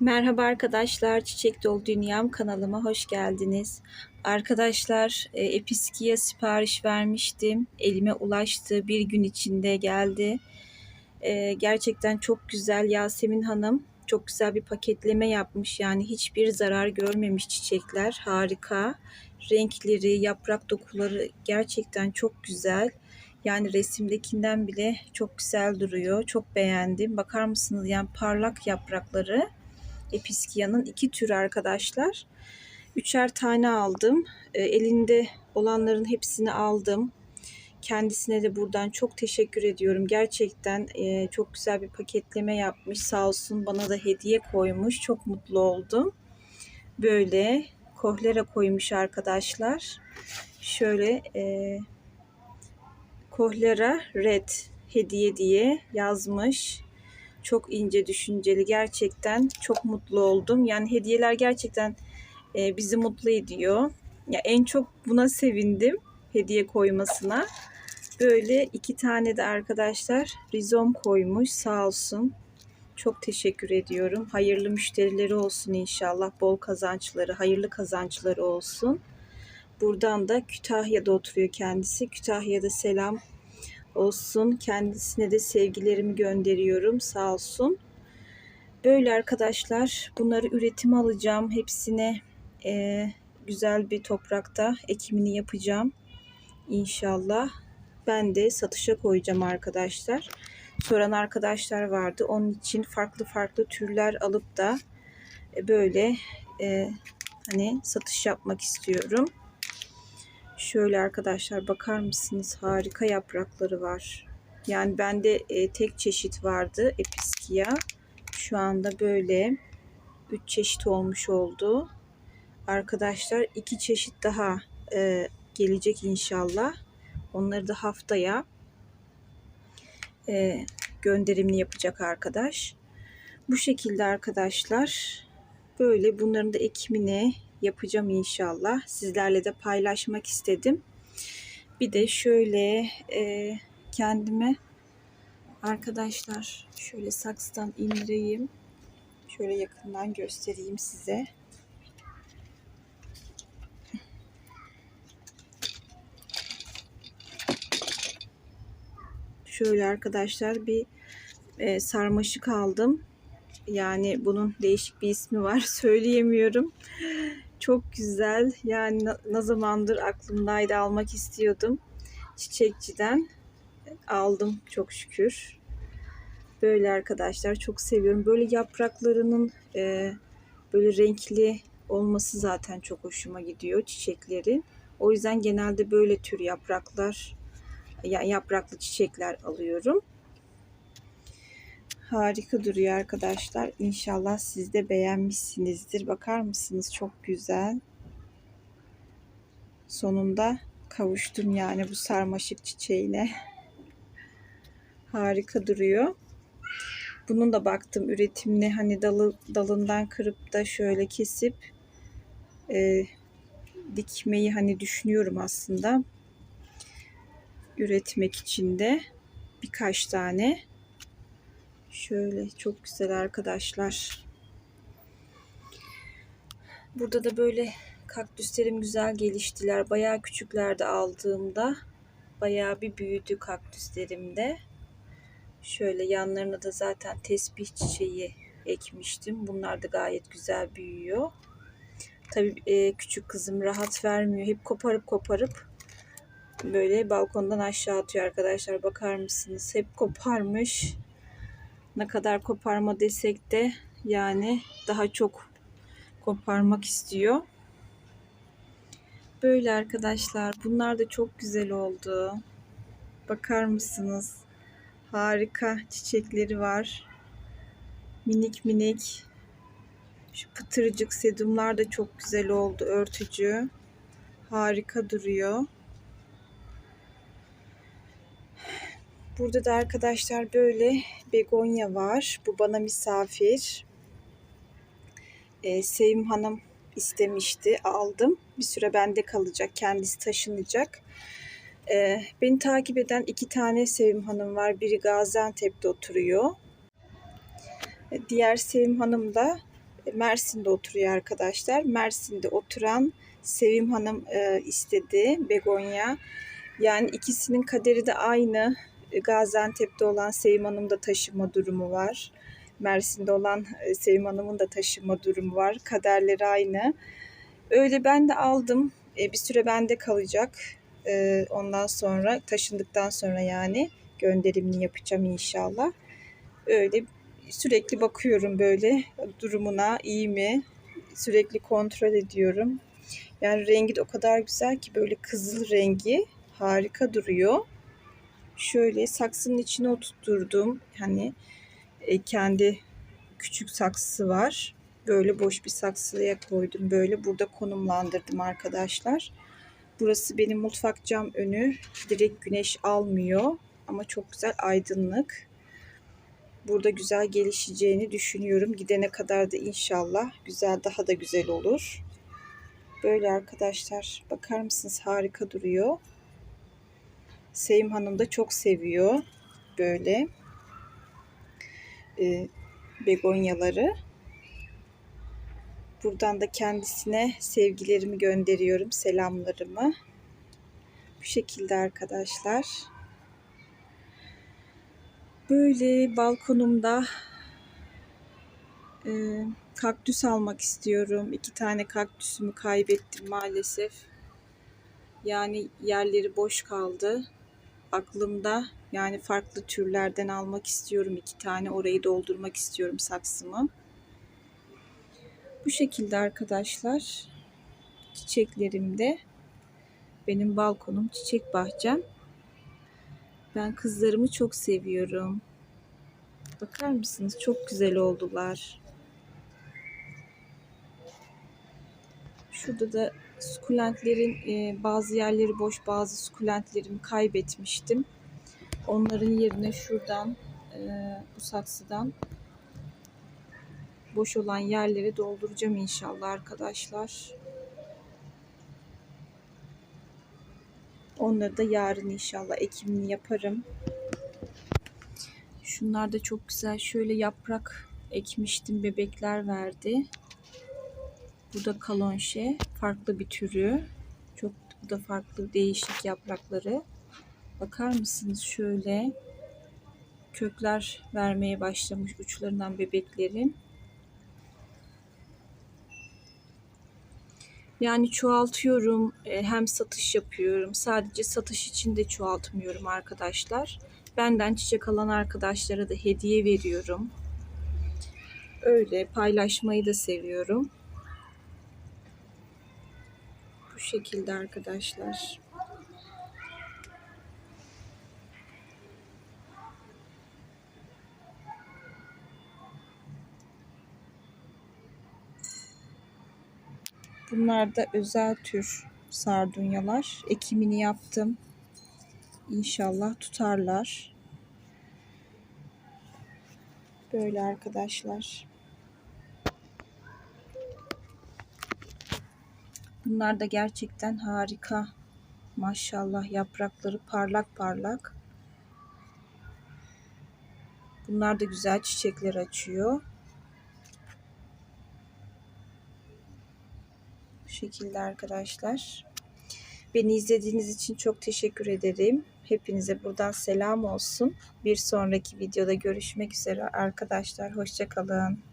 Merhaba arkadaşlar, Çiçek Dolu Dünyam kanalıma hoş geldiniz. Arkadaşlar, e, Episki'ye sipariş vermiştim. Elime ulaştı, bir gün içinde geldi. E, gerçekten çok güzel Yasemin Hanım. Çok güzel bir paketleme yapmış. Yani hiçbir zarar görmemiş çiçekler. Harika. Renkleri, yaprak dokuları gerçekten çok güzel. Yani resimdekinden bile çok güzel duruyor. Çok beğendim. Bakar mısınız? Yani parlak yaprakları. Episkia'nın iki türü arkadaşlar. Üçer tane aldım. E, elinde olanların hepsini aldım. Kendisine de buradan çok teşekkür ediyorum. Gerçekten e, çok güzel bir paketleme yapmış. Sağ olsun bana da hediye koymuş. Çok mutlu oldum. Böyle kohlera koymuş arkadaşlar. Şöyle e, kohlera red hediye diye yazmış. Çok ince düşünceli gerçekten çok mutlu oldum. Yani hediyeler gerçekten e, bizi mutlu ediyor. Ya en çok buna sevindim hediye koymasına. Böyle iki tane de arkadaşlar rizom koymuş sağ olsun. Çok teşekkür ediyorum. Hayırlı müşterileri olsun inşallah. Bol kazançları, hayırlı kazançları olsun. Buradan da Kütahya'da oturuyor kendisi. Kütahya'da selam olsun. Kendisine de sevgilerimi gönderiyorum. Sağ olsun. Böyle arkadaşlar bunları üretim alacağım. Hepsine e, güzel bir toprakta ekimini yapacağım. İnşallah. Ben de satışa koyacağım arkadaşlar. Soran arkadaşlar vardı. Onun için farklı farklı türler alıp da e, böyle e, hani satış yapmak istiyorum. Şöyle arkadaşlar bakar mısınız? Harika yaprakları var. Yani bende e, tek çeşit vardı Episkia. Şu anda böyle 3 çeşit olmuş oldu. Arkadaşlar iki çeşit daha e, gelecek inşallah. Onları da haftaya e, gönderimli yapacak arkadaş. Bu şekilde arkadaşlar böyle bunların da ekimini yapacağım inşallah. Sizlerle de paylaşmak istedim. Bir de şöyle e, kendime arkadaşlar şöyle saksıdan indireyim. Şöyle yakından göstereyim size. Şöyle arkadaşlar bir e, sarmaşık aldım. Yani bunun değişik bir ismi var. Söyleyemiyorum. Çok güzel. Yani ne zamandır aklımdaydı almak istiyordum. Çiçekçiden aldım çok şükür. Böyle arkadaşlar çok seviyorum. Böyle yapraklarının e, böyle renkli olması zaten çok hoşuma gidiyor çiçeklerin. O yüzden genelde böyle tür yapraklar yani yapraklı çiçekler alıyorum. Harika duruyor arkadaşlar. İnşallah siz de beğenmişsinizdir. Bakar mısınız? Çok güzel. Sonunda kavuştum yani bu sarmaşık çiçeğine. Harika duruyor. Bunun da baktım üretimine hani dalı, dalından kırıp da şöyle kesip e, dikmeyi hani düşünüyorum aslında. Üretmek için de birkaç tane. Şöyle çok güzel arkadaşlar. Burada da böyle kaktüslerim güzel geliştiler. Bayağı küçüklerde aldığımda bayağı bir büyüdü kaktüslerim de. Şöyle yanlarına da zaten tesbih çiçeği ekmiştim. Bunlar da gayet güzel büyüyor. Tabii e, küçük kızım rahat vermiyor. Hep koparıp koparıp böyle balkondan aşağı atıyor arkadaşlar. Bakar mısınız? Hep koparmış. Ne kadar koparma desek de yani daha çok koparmak istiyor. Böyle arkadaşlar. Bunlar da çok güzel oldu. Bakar mısınız? Harika çiçekleri var. Minik minik. Şu pıtırcık sedumlar da çok güzel oldu örtücü. Harika duruyor. Burada da arkadaşlar böyle begonya var. Bu bana misafir. Ee, Sevim Hanım istemişti. Aldım. Bir süre bende kalacak. Kendisi taşınacak. Ee, beni takip eden iki tane Sevim Hanım var. Biri Gaziantep'te oturuyor. Diğer Sevim Hanım da Mersin'de oturuyor arkadaşlar. Mersin'de oturan Sevim Hanım e, istedi begonya. Yani ikisinin kaderi de aynı. E, Gaziantep'te olan Sevim Hanım da taşıma durumu var. Mersin'de olan e, Sevim Hanım'ın da taşıma durumu var. Kaderleri aynı. Öyle ben de aldım. E, bir süre bende kalacak. Ondan sonra taşındıktan sonra yani gönderimini yapacağım inşallah. Öyle sürekli bakıyorum böyle durumuna iyi mi? Sürekli kontrol ediyorum. Yani rengi de o kadar güzel ki böyle kızıl rengi harika duruyor. Şöyle saksının içine oturtturdum. Hani e, kendi küçük saksısı var. Böyle boş bir saksıya koydum. Böyle burada konumlandırdım arkadaşlar. Burası benim mutfak cam önü. Direkt güneş almıyor. Ama çok güzel aydınlık. Burada güzel gelişeceğini düşünüyorum. Gidene kadar da inşallah güzel daha da güzel olur. Böyle arkadaşlar bakar mısınız harika duruyor. Sevim Hanım da çok seviyor böyle e, begonyaları. Buradan da kendisine sevgilerimi gönderiyorum, selamlarımı. Bu şekilde arkadaşlar. Böyle balkonumda e, kaktüs almak istiyorum. İki tane kaktüsümü kaybettim maalesef. Yani yerleri boş kaldı. Aklımda yani farklı türlerden almak istiyorum iki tane. Orayı doldurmak istiyorum saksımı. Bu şekilde arkadaşlar çiçeklerimde benim balkonum çiçek bahçem. Ben kızlarımı çok seviyorum. Bakar mısınız? Çok güzel oldular. Şurada da sukulentlerin e, bazı yerleri boş, bazı sukulentlerimi kaybetmiştim. Onların yerine şuradan e, bu saksıdan boş olan yerleri dolduracağım inşallah arkadaşlar. Onları da yarın inşallah ekimini yaparım. Şunlar da çok güzel. Şöyle yaprak ekmiştim. Bebekler verdi. Bu da kalonşe. Farklı bir türü. Çok bu da farklı değişik yaprakları. Bakar mısınız şöyle kökler vermeye başlamış uçlarından bebeklerin. Yani çoğaltıyorum, e, hem satış yapıyorum. Sadece satış için de çoğaltmıyorum arkadaşlar. Benden çiçek alan arkadaşlara da hediye veriyorum. Öyle paylaşmayı da seviyorum. Bu şekilde arkadaşlar. Bunlar da özel tür sardunyalar. Ekimini yaptım. İnşallah tutarlar. Böyle arkadaşlar. Bunlar da gerçekten harika. Maşallah yaprakları parlak parlak. Bunlar da güzel çiçekler açıyor. Bu şekilde arkadaşlar. Beni izlediğiniz için çok teşekkür ederim. Hepinize buradan selam olsun. Bir sonraki videoda görüşmek üzere arkadaşlar. Hoşçakalın.